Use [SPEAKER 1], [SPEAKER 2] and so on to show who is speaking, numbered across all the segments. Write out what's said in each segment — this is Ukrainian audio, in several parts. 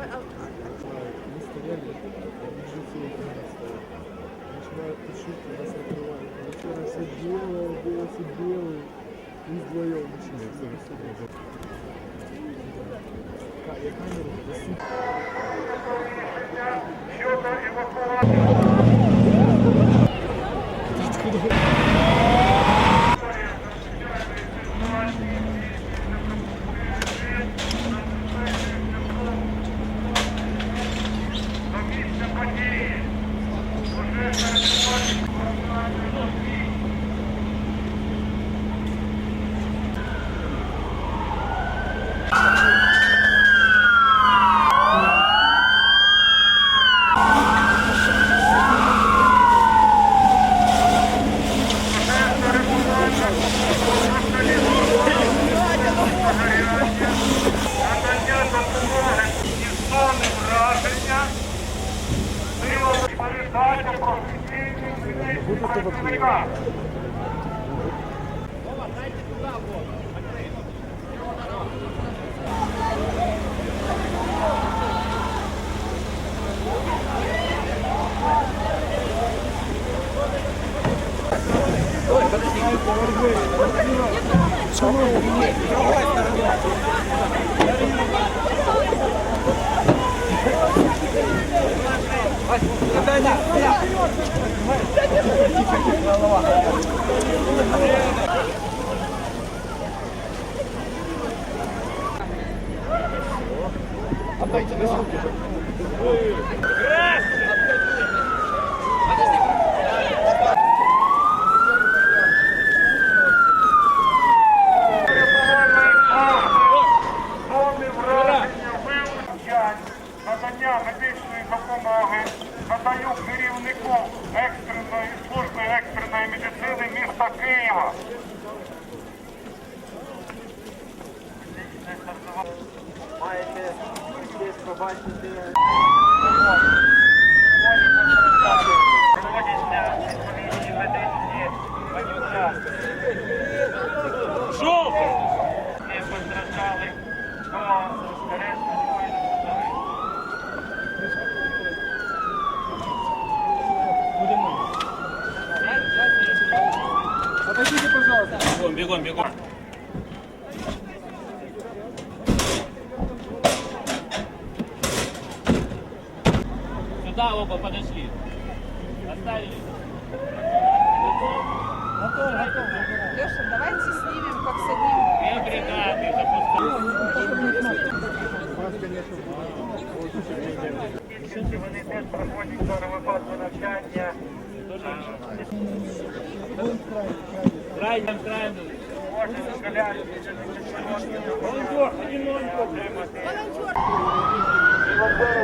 [SPEAKER 1] Давай, а, а,
[SPEAKER 2] Мы стояли, бежите не стоят. Начинают тушить, нас накрывают. Вчера все белое, было все белые. И вдвоем начали. Я камеру засыпал.
[SPEAKER 3] надання
[SPEAKER 4] Будете виходити? Дайте туди воду. 아까 있잖아요.
[SPEAKER 5] Бегом, бегом. Сюда оба подошли. Оставили.
[SPEAKER 1] Леша, давайте снимем, как с одним.
[SPEAKER 5] Две бригады запускают.
[SPEAKER 4] Вони теж проходять до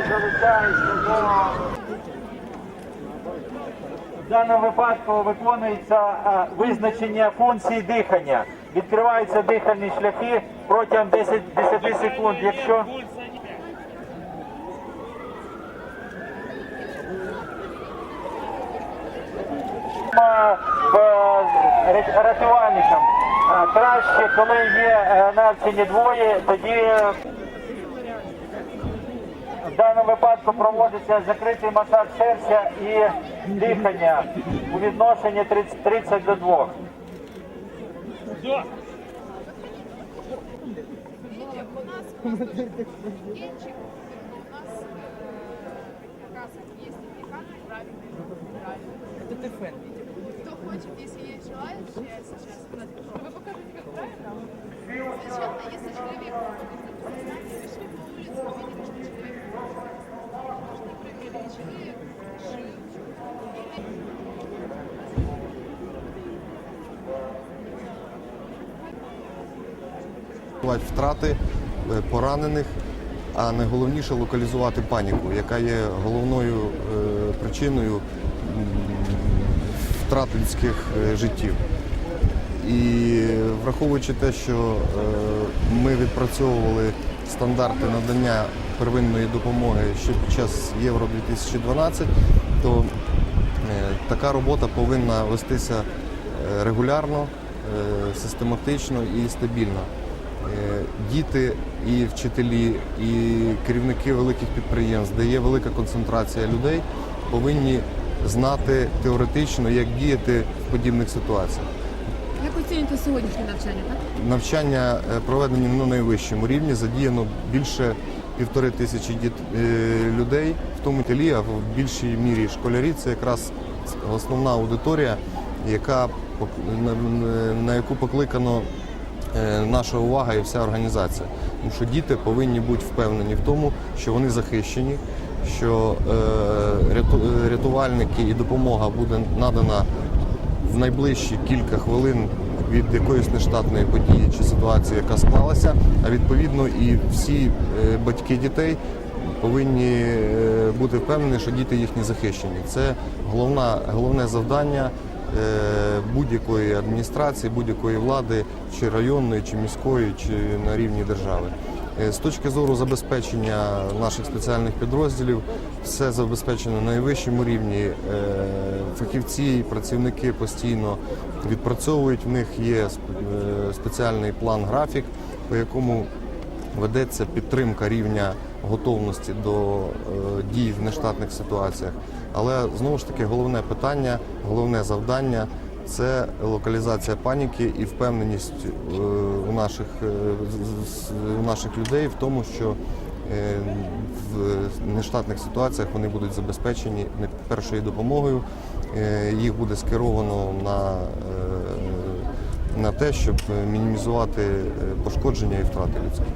[SPEAKER 4] Залучаються до в даному випадку виконується е, визначення функції дихання. Відкриваються дихальні шляхи протягом 10, 10 секунд. Якщо Е, в, рятувальникам краще, коли є е, навчені двоє, тоді е, в даному випадку проводиться закритий масаж серця і дихання у відношенні 30, 30 до 2.
[SPEAKER 5] Все.
[SPEAKER 1] Видите, у нас хочет, если есть желающие сейчас, вы покажете, как правильно? Сначала, если человек пришли по улице, увидели, что человек можно проверить, человек жив,
[SPEAKER 6] втрати е, поранених, а найголовніше локалізувати паніку, яка є головною е, причиною втрат людських е, життів. І враховуючи те, що е, ми відпрацьовували стандарти надання первинної допомоги ще під час Євро 2012, то е, така робота повинна вестися регулярно, систематично і стабільно. Діти і вчителі, і керівники великих підприємств, де є велика концентрація людей, повинні знати теоретично, як діяти в подібних ситуаціях.
[SPEAKER 7] Як оцінюєте сьогоднішнє навчання? Так?
[SPEAKER 6] Навчання е, проведені на найвищому рівні, задіяно більше півтори тисячі діт- е, людей, в тому тілі, а в більшій мірі школярі це якраз основна аудиторія, яка на яку покликано е, наша увага і вся організація. Тому що діти повинні бути впевнені в тому, що вони захищені, що е, е, рятувальники і допомога буде надана в найближчі кілька хвилин від якоїсь нештатної події чи ситуації, яка склалася. А відповідно і всі е, батьки дітей повинні бути впевнені, що діти їхні захищені. Це головна, головне завдання будь-якої адміністрації, будь-якої влади, чи районної, чи міської, чи на рівні держави. Е, З точки зору забезпечення наших спеціальних підрозділів, все забезпечено на найвищому рівні. Е, Фахівці і працівники постійно відпрацьовують. В них є е, спеціальний план графік, по якому ведеться підтримка рівня готовності до дій в нештатних ситуаціях. Але знову ж таки головне питання, головне завдання це локалізація паніки і впевненість е, у наших, е, у наших людей в тому, що е, в нештатних ситуаціях вони будуть забезпечені не першою допомогою. Їх буде скеровано на, на те, щоб мінімізувати пошкодження і втрати людські.